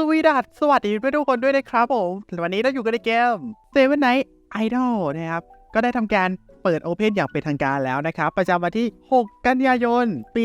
สวีดัสสวัสดีเพื่อนทุกคนด้วยนะครับผมวันนี้เราอยู่กันในเกม Seven Night Idol นะครับ ก็ได้ทำการ เปิดโอเพนอย่างเป็นทางการแล้วนะครับ ประจำวันที่ 6 กันยายน ปี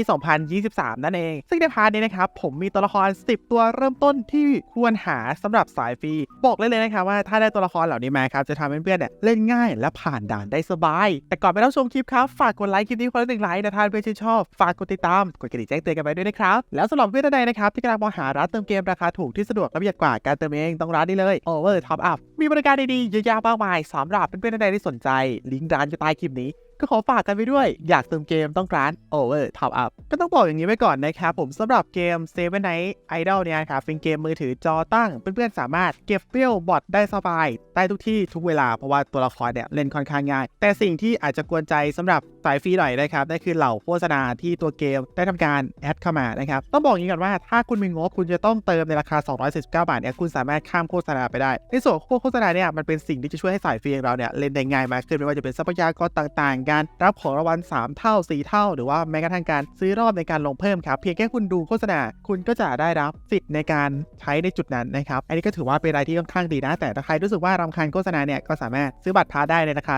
2023 นั่นเอง ซึ่งในพาร์ทนี้นะครับ ผมมีตัวละคร 10 ตัวเริ่มต้นที่ควรหาสำหรับสายฟรีบอกเลยเลยนะครับว่าถ้าได้ตัวละครเหล่านี้มาครับจะทำให้เพื่อนๆเนี่ยเล่นง่ายและผ่านด่านได้สบาย แต่ก่อนไปรับชมคลิปครับฝากกดไลค์คลิปนี้คนละหนึ่งไลค์นะท่านเพื่อนชื่นชอบฝากกดติดตามกดกระดิ่งแจ้งเตือนกันไว้ด้วยนะครับแล้วสำหรับเพื่อนท่านใดนะครับที่กำลังมองหาร้านเติมเกมราคาถูกที่สะดวกและประหยัดกว่าการเติมเองต้องร้านนี้เลย Over Top Up มีบริการดีๆเยอะแยะมากมายสำหรับเพื่อนๆท่านใดที่สนใจลิงก์ร้านอยู่ใต้คลิปนี้ก็ขอฝากกันไปด้วย อยากเติมเกมต้องร้าน Over Top Up ก็ต้องบอกอย่างนี้ไว้ก่อนนะครับผมสำหรับเกม Seven Night Idol เนี่ยครับเป็นเกมมือถือจอตั้ง เพื่อนๆสามารถเก็บเปรี้ยวบอทได้สบายได้ทุกที่ทุกเวลาเพราะว่าตัวละครเนี่ยเล่นค่อนข้างง่าย แต่สิ่งที่อาจจะกวนใจสำหรับสายฟรีหน่อยนะครับนั่นคือเหล่าโฆษณาที่ตัวเกมได้ทำการแอดเข้ามานะครับต้องบอกอย่างนี้ก่อนว่าถ้าคุณมีงบคุณจะต้องเติมในราคา 249 บาทเนี่ยคุณสามารถข้ามโฆษณาไปได้ ในส่วนขอโฆษณาเนี่ยมันเป็นสิ่งที่จะช่วยให้สายฟรีของเราเนี่ยเล่นได้ง่ายมากขึ้นไม่ว่าจะเป็นทรัพยากรต่างๆการรับของรางวัล3 เท่า 4 เท่า หรือว่าแม้กระทั่งการซื้อรอบในการลงเพิ่มครับ เพียงแค่คุณดูโฆษณาคุณก็จะได้รับสิทธิ์ในการใช้ในจุดนั้นนะครับ อันนี้ก็ถือว่าเป็นอะไรที่ค่อนข้างดีนะ แต่ถ้าใครรู้สึกว่ารำคาญโฆษณาเนี่ยก็สามารถซื้อบัตรพาได้ในราคา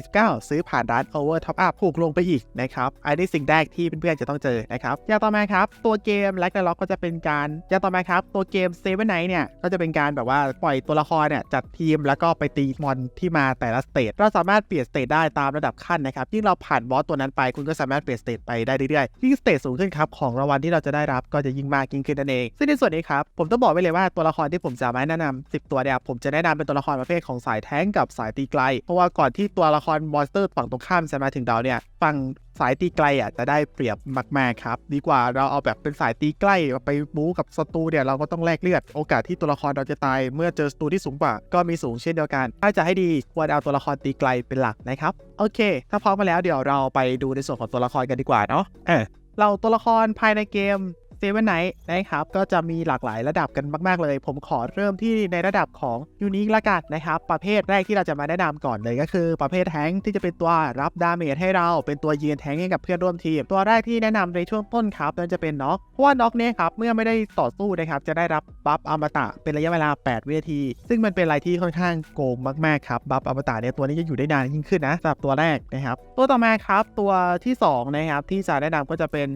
249 ซื้อผ่านร้าน Over Top Up ถูกลงไปอีกนะครับอันนี้สิ่งแรกที่เพื่อนๆจะต้องเจอนะครับอย่างต่อมาครับตัวเกมแลกนาล็อกก็จะเป็นการอย่างต่อมาครับตัวเกม Seven Night เนี่ยก็จะเป็นการแบบว่าปล่อยตัวละครเนี่ยจัดทีมแล้วก็ไปตีมอนที่มาแต่ละสเตจเราสามารถเปลี่ยนสเตจได้ตามระดับขั้นนะครับยิ่งเราผ่านบอสตัวนั้นไป คุณก็สามารถเปลี่ยนสเตจไปได้เรื่อยๆยิ่งสเตจสูงขึ้นครับของรางวัลที่เราจะได้รับก็จะยิ่งมากยิ่งขึ้นนั่นเองซึ่งในส่วนนี้ครับผมต้องบอกไว้เลยว่าตัวละครที่ผมจะมาแนะนำ10 ตัวเนี่ยผมจะแนะนำเป็นตัวละครประเภทของสายแท้งกับสายตีไกล เพราะว่าก่อนที่ตัวละครมอนสเตอร์ฝั่งตรงข้ามจะมาถึงเราเนี่ยฝั่ง สายตีไกลอะจะได้เปรียบมากๆครับ ดีกว่าเราเอาแบบเป็นสายตีใกล้ไปบู๊กับศัตรูเนี่ยเราก็ต้องแลกเลือด โอกาสที่ตัวละครเราจะตาย เมื่อเจอศัตรูที่สูงกว่า ก็มีสูงเช่นเดียวกัน ถ้าจะให้ดีควรเอาตัวละครตีไกลเป็นหลักนะครับ โอเค ถ้าพร้อมมาแล้วเดี๋ยวเราไปดูในส่วนของตัวละครกันดีกว่าเนาะเออเราตัวละครภายในเกม เซเว่นไนท์นะครับ ก็จะมีหลากหลายระดับกันมาก ๆ เลย ผมขอเริ่มที่ในระดับของยูนิคละกันนะครับ ประเภทแรกที่เราจะมาแนะนำก่อนเลยก็คือ ประเภทแทงที่จะเป็นตัวรับดาเมจให้เรา เป็นตัวยืนแทงให้กับเพื่อนร่วมทีม ตัวแรกที่แนะนำในช่วงต้นครับนั่นจะเป็นน็อกเพราะว่าน็อกเนี่ยครับเมื่อไม่ได้ต่อสู้นะครับจะได้รับบัฟอมตะเป็นระยะเวลา 8 วินาที ซึ่งมันเป็นอะไรที่ค่อนข้างโกงมากๆครับบัฟอมตะเนี่ยตัวนี้จะอยู่ได้นานยิ่งขึ้นนะสำหรับตัวแรกนะครับตัวต่อมาครับตัวที่สองนะครับที่จะแนะนำก็จะเป็น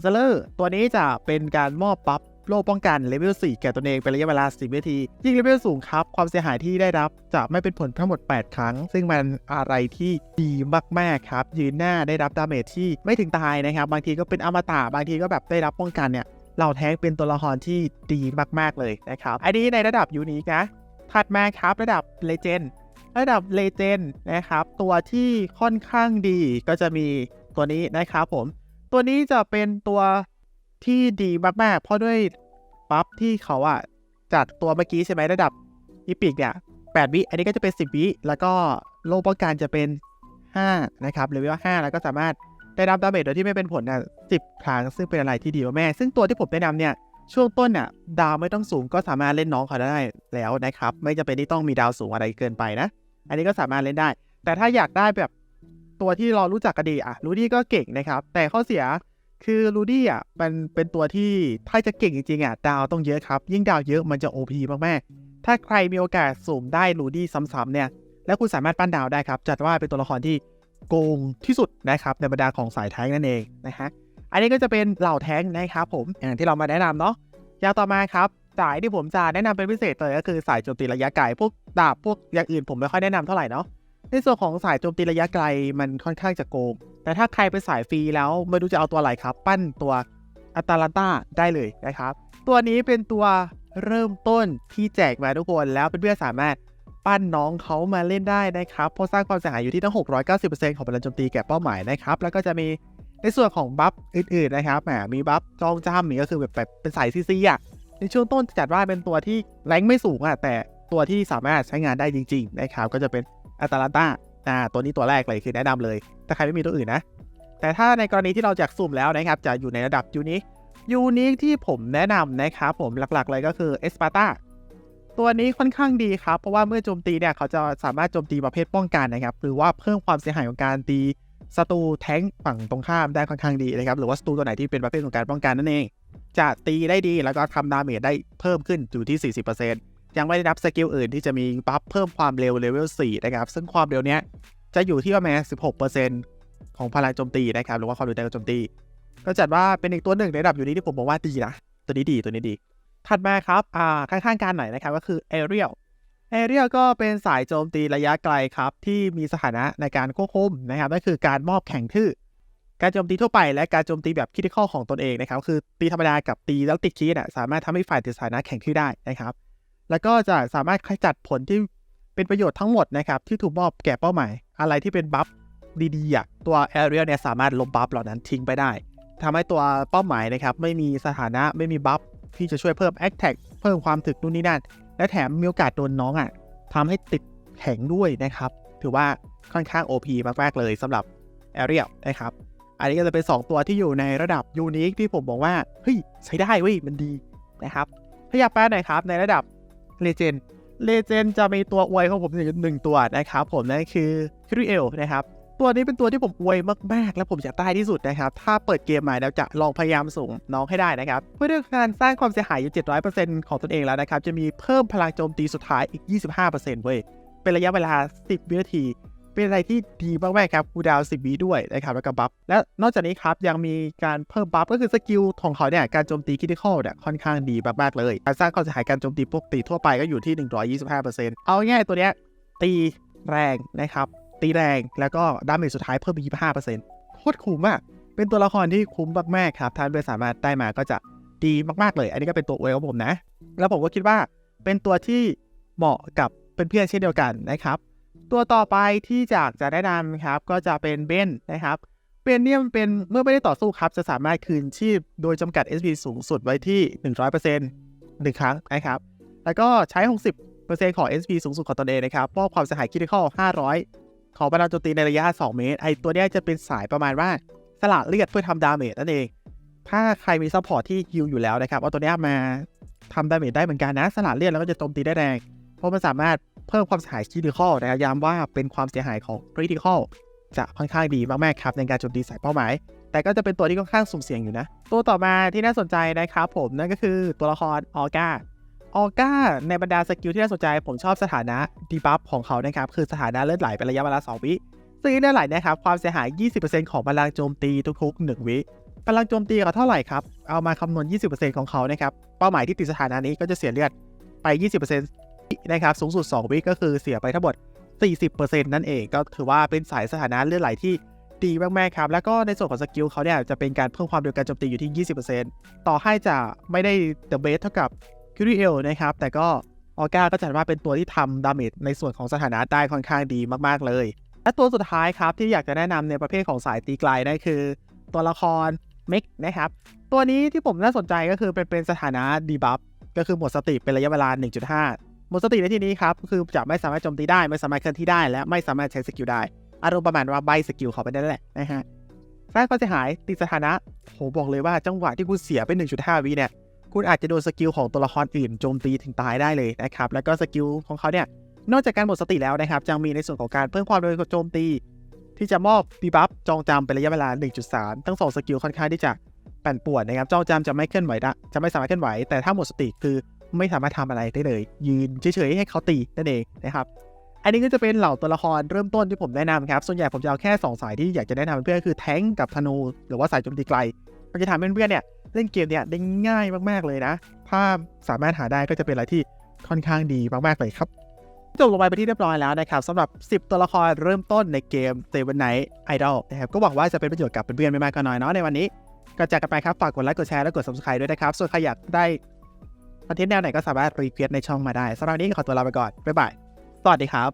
เซเลอร์ตัวนี้จะเป็นการมอบบัฟโล่ป้องกันเลเวล 4 แก่ตัวเองเป็นระยะเวลา 10 นาที ยิ่งเลเวลสูงครับ ความเสียหายที่ได้รับจะไม่เป็นผลทั้งหมด 8 ครั้ง ซึ่งมันอะไรที่ดีมาก ๆ ครับ ยืนหน้าได้รับดาเมจที่ไม่ถึงตายนะครับ บางทีก็เป็นอมตะบางทีก็แบบได้รับป้องกันเนี่ยเราแท้งเป็นตัวละครที่ดีมาก ๆ เลยนะครับ อันนี้ในระดับยูนิคนะ ถัดมาครับระดับเลเจนด์ระดับเลเจนด์นะครับ ตัวที่ค่อนข้างดีก็จะมีตัวนี้นะครับผม ตัวนี้จะเป็นตัวที่ดีมากๆ เพราะด้วยปั๊บที่เขาอะจัดตัวเมื่อกี้ใช่ไหมระดับอีพิกเนี่ย8วิ อันนี้ก็จะเป็น10วิ แล้วก็โลป้องกันจะเป็น5นะครับเลเวล5แล้วก็สามารถได้รับดาเมจโดยที่ไม่เป็นผลอะ10ครั้งซึ่งเป็นอะไรที่ดีมากแม่ซึ่งตัวที่ผมแนะนำเนี่ยช่วงต้นน่ะดาวไม่ต้องสูงก็สามารถเล่นน้องเขาได้แล้วนะครับ ไม่จำเป็นที่ต้องมีดาวสูงอะไรเกินไปนะ อันนี้ก็สามารถเล่นได้ แต่ถ้าอยากได้แบบ ตัวที่เรารู้จักกันดีอะรูดี้ก็เก่งนะครับ แต่ข้อเสียคือรูดี้อะมันเป็นตัวที่ถ้าจะเก่งจริงๆอะดาวต้องเยอะครับ ยิ่งดาวเยอะมันจะ OP มากๆถ้าใครมีโอกาสสุ่มได้รูดี้ซ้ำๆเนี่ย แล้วคุณสามารถปั้นดาวได้ครับ จัดว่าเป็นตัวละครที่โกงที่สุดนะครับในบรรดาของสายแท้งนั่นเองนะฮะอันนี้ก็จะเป็นเหล่าแท้งนะครับผมอย่างที่เรามาแนะนำเนาะอย่างต่อมาครับสายที่ผมจะแนะนำเป็นพิเศษเลยก็คือสายโจมตีระยะไกลพวกดาบพวกอย่างอื่นผมไม่ค่อยแนะนำเท่าไหร่เนาะ ในส่วนของสายโจมตีระยะไกลมันค่อนข้างจะโกง แต่ถ้าใครเป็นสายฟรีแล้วไม่รู้จะเอาตัวอะไรครับ ปั้นตัวอัตาลันต้าได้เลยนะครับ ตัวนี้เป็นตัวเริ่มต้นที่แจกมาทุกคนแล้วเพื่อนๆสามารถปั้นน้องเขามาเล่นได้นะครับเพราะสร้างความเสียหายอยู่ที่ตั้ง 690%ของพลังโจมตีแก่เป้าหมายนะครับ แล้วก็จะมีในส่วนของบัฟอื่นๆนะครับแหมมีบัฟจองจ้ำนี่ก็คือแบบแบบเป็นสายซีซีอะในช่วงต้นจัดว่าเป็นตัวที่แรงไม่สูงอะแต่ตัวที่สามารถใช้งานได้จริง ๆ นะครับ ก็จะเป็น อัตาลันตาอ่าตัวนี้ตัวแรกเลยคือแนะนำเลย ถ้าใครไม่มีตัวอื่นนะ แต่ถ้าในกรณีที่เราอยากสุ่มแล้วนะครับ จะอยู่ในระดับยูนิคยูนิคที่ผมแนะนำนะครับผมหลักๆเลยก็คือเอสปาร์ตาตัวนี้ค่อนข้างดีครับ เพราะว่าเมื่อโจมตีเนี่ยเขาจะสามารถโจมตีประเภทป้องกันนะครับ หรือว่าเพิ่มความเสียหายของการตีศัตรูแท้งฝั่งตรงข้ามได้ค่อนข้างดีนะครับ หรือว่าศัตรูตัวไหนที่เป็นประเภทของการป้องกันนั่นเอง จะตีได้ดีแล้วก็ทำดาเมจได้เพิ่มขึ้นอยู่ที่ 40% ยังไม่ได้นับสกิลอื่นที่จะมีบัฟเพิ่มความเร็วเลเวล4นะครับ ซึ่งความเร็วเนี้ยจะอยู่ที่ประมาณ 16%ของพลังโจมตีนะครับ หรือว่าความร็วในการโจมตี ก็จัดว่าเป็นอีกตัวหนึ่งในระดับอยู่นี้ที่ผมบอกว่าดีนะ ตัวนี้ดี ตัวนี้ดี ถัดมาครับ อ่า ข้างๆกันหน่อยนะครับ ก็คือ Aerial Aerial ก็เป็นสายโจมตีระยะไกลครับ ที่มีสถานะในการควบคุมนะครับนั่นคือการมอบแข่งทื่อ การโจมตีทั่วไปและการโจมตีแบบคิดข้อของตนเองนะครับ คือตีธรรมดากับตีแล้วติดคีย์อะ สามารถทำให้ฝ่ายติดสถานะแข่งทื่อได้นะครับ แล้วก็จะสามารถขจัดผลที่เป็นประโยชน์ทั้งหมดนะครับที่ถูกมอบแก่เป้าหมาย อะไรที่เป็นบัฟดีๆอะตัว Aerial เนี่ยสามารถลบบัฟเหล่านั้นทิ้งไปได้ทำให้ตัวเป้าหมายนะครับไม่มีสถานะไม่มีบัฟที่จะช่วยเพิ่ม Attack เพิ่มความถึกนู่นนี่นั่น และแถมมีโอกาสโดนน้องอะทำให้ติดแข็งด้วยนะครับ ถือว่าค่อนข้าง OP มากๆเลยสำหรับ Aerial นะครับ อันนี้ก็จะเป็น 2 ตัวที่อยู่ในระดับยูนิคที่ผมบอกว่าเฮ้ยใช้ได้เว้ยมันดีนะครับขยับไปหน่อยครับในระดับ เลเจนเลเจนจะมีตัวอวยของผมอยู่หนึ่งตัวนะครับผมนั่นคือคริเอลนะครับตัวนี้เป็นตัวที่ผมอวยมากๆ และผมอยากได้ที่สุดนะครับ ถ้าเปิดเกมมาแล้วจะลองพยายามส่งน้องให้ได้นะครับ เพื่อการสร้างความเสียหายอยู่ 700%ของตนเองแล้วนะครับ จะมีเพิ่มพลังโจมตีสุดท้ายอีก 25%เว้ย เป็นระยะเวลา 10 วินาที เป็นอะไรที่ดีมากๆครับคูดาวน์10วิด้วยนะครับแล้วก็บัฟและนอกจากนี้ครับยังมีการเพิ่มบัฟก็คือสกิลของเขาเนี่ยการโจมตีคิด i คอลเนี่ยค่อนข้างดีมากๆเลยการสร้างความเสียหายการโจมตีปกติทั่วไปก็อยู่ที่ 125%เอาง่ายตัวเนี้ยตีแรงนะครับตีแรงแล้วก็ดาเมจสุดท้ายเพิ่มอีก25%โคตรคุ้มอะเป็นตัวละครที่คุ้มมากๆครับท่านเพื่อนสามารถได้มาก็จะดีมากๆเลย อันนี้ก็เป็นตัวอวยของผมนะ แล้วผมก็คิดว่าเป็นตัวที่เหมาะกับเพื่อนๆเช่นเดียวกันนะครับ ตัวต่อไปที่จากจะแนะนำครับก็จะเป็นเบนนะครับเบนเนี่ยเป็นเมื่อไม่ได้ต่อสู้ครับ จะสามารถคืนชีพโดยจำกัด SP สูงสุดไว้ที่ 100%หนึ่งครั้งนะครับ แล้วก็ใช้ 60%ของ SP สูงสุดของตนเองนะครับมอบความเสียหายคิดข้อ500 ของพลังโจมตีในระยะ 2 เมตร ไอตัวเนี้ยจะเป็นสายประมาณว่าสละเลือดเพื่อทำดาเมจนั่นเอง ถ้าใครมีซัพพอร์ตที่ฮิลอยู่แล้วนะครับเอาตัวเนี้ยมาทำดาเมจได้เหมือนกันนะ สละเลือดแล้วก็จะโจมตีได้แรง เพราะมันสามารถ เพิ่มความเสียหายคริติคอลนะครับย้ำว่าเป็นความเสียหายของคริติคอลจะค่อนข้างดีมากๆครับในการโจมตีสายเป้าหมาย แต่ก็จะเป็นตัวที่ค่อนข้างสุ่มเสี่ยงอยู่นะ ตัวต่อมาที่น่าสนใจนะครับผมนั่นก็คือตัวละครออก้าออก้าในบรรดาสกิลที่น่าสนใจ ผมชอบสถานะดีบัฟของเขานะครับคือสถานะเลือดไหลเป็นระยะเวลา2วิซึ่งเลือดไหลนะครับความเสียหาย 20%ของพลังโจมตีทุกๆ 1 วิพลังโจมตีเขาเท่าไหร่ครับ เอามาคำนวณ 20%ของเขานะครับ เป้าหมายที่ติดสถานะนี้ก็จะเสียเลือดไป 20% นะครับสูงสุด 2 วิก็คือเสียไปทั้งหมด 40%นั่นเองก็ถือว่าเป็นสายสถานะเลือดไหลที่ดีมากๆครับ แล้วก็ในส่วนของสกิลเขาเนี่ยจะเป็นการเพิ่มความเร็วการโจมตีอยู่ที่ 20%ต่อให้จะไม่ได้เดอะเบสเท่ากับคิริเอลนะครับ แต่ก็ออก้าก็จัดว่าเป็นตัวที่ทำดาเมจในส่วนของสถานะได้ค่อนข้างดีมากๆเลย และตัวสุดท้ายครับที่อยากจะแนะนำในประเภทของสายตีไกลนั่นคือ ตัวละครเมกนะครับ ตัวนี้ที่ผมน่าสนใจก็คือเป็นเป็นสถานะดีบัฟก็คือหมดสติเป็นระยะเวลา 1.5 หมดสติในที่นี้ครับคือจะไม่สามารถโจมตีได้ไม่สามารถเคลื่อนที่ได้และไม่สามารถใช้สกิลได้ อารมณ์ประมาณว่าใบสกิลเขาไปได้แหละนะฮะสร้างความเสียหายติดสถานะโหบอกเลยว่าจังหวะที่คุณเสียไป 1.5 วิเนี่ยคุณอาจจะโดนสกิลของตัวละครอื่นโจมตีถึงตายได้เลยนะครับแล้วก็สกิลของเขาเนี่ยนอกจากการหมดสติแล้วนะครับยังมีในส่วนของการเพิ่มความเร็วโจมตี ที่จะมอบดีบัฟจองจำเป็นระยะเวลา 1.3 ทั้งสองสกิลค่อนข้างที่จะปั่นป่วนนะครับจองจำจะไม่เคลื่อนไหวจะไม่สามารถเคลื่อนไหวแต่ถ้าหมดสติคือ ไม่สามารถทำอะไรได้เลย ยืนเฉยๆให้เขาตีนั่นเองนะครับอันนี้ก็จะเป็นเหล่าตัวละครเริ่มต้นที่ผมแนะนำครับ ส่วนใหญ่ผมจะเอาแค่ 2 สายที่อยากจะแนะนำเพื่อนคือแทงกับธนู หรือว่าสายโจมตีไกลมันจะทำให้เพื่อนๆเนี่ยเล่นเกมเนี่ยได้ง่ายมากๆเลยนะ ถ้าสามารถหาได้ก็จะเป็นอะไรที่ค่อนข้างดีมากๆเลยครับจบลงไปเป็นที่เรียบร้อยแล้วนะครับสำหรับ 10 ตัวละครเริ่มต้นในเกม Seven Night Idol นะครับก็หวังว่าจะเป็นประโยชน์กับเพื่อนๆไม่มากก็น้อยเนาะในวันนี้ก็จากกันไปครับฝากกดไลค์กดแชร์และกด subscribe ด้วยนะครับส่วนใครอยากได้ คอนเทนต์แนวไหนก็สามารถรีเควสในช่องมาได้สำหรับวันนี้ขอตัวลาไปก่อน บ๊ายบาย สวัสดีครับ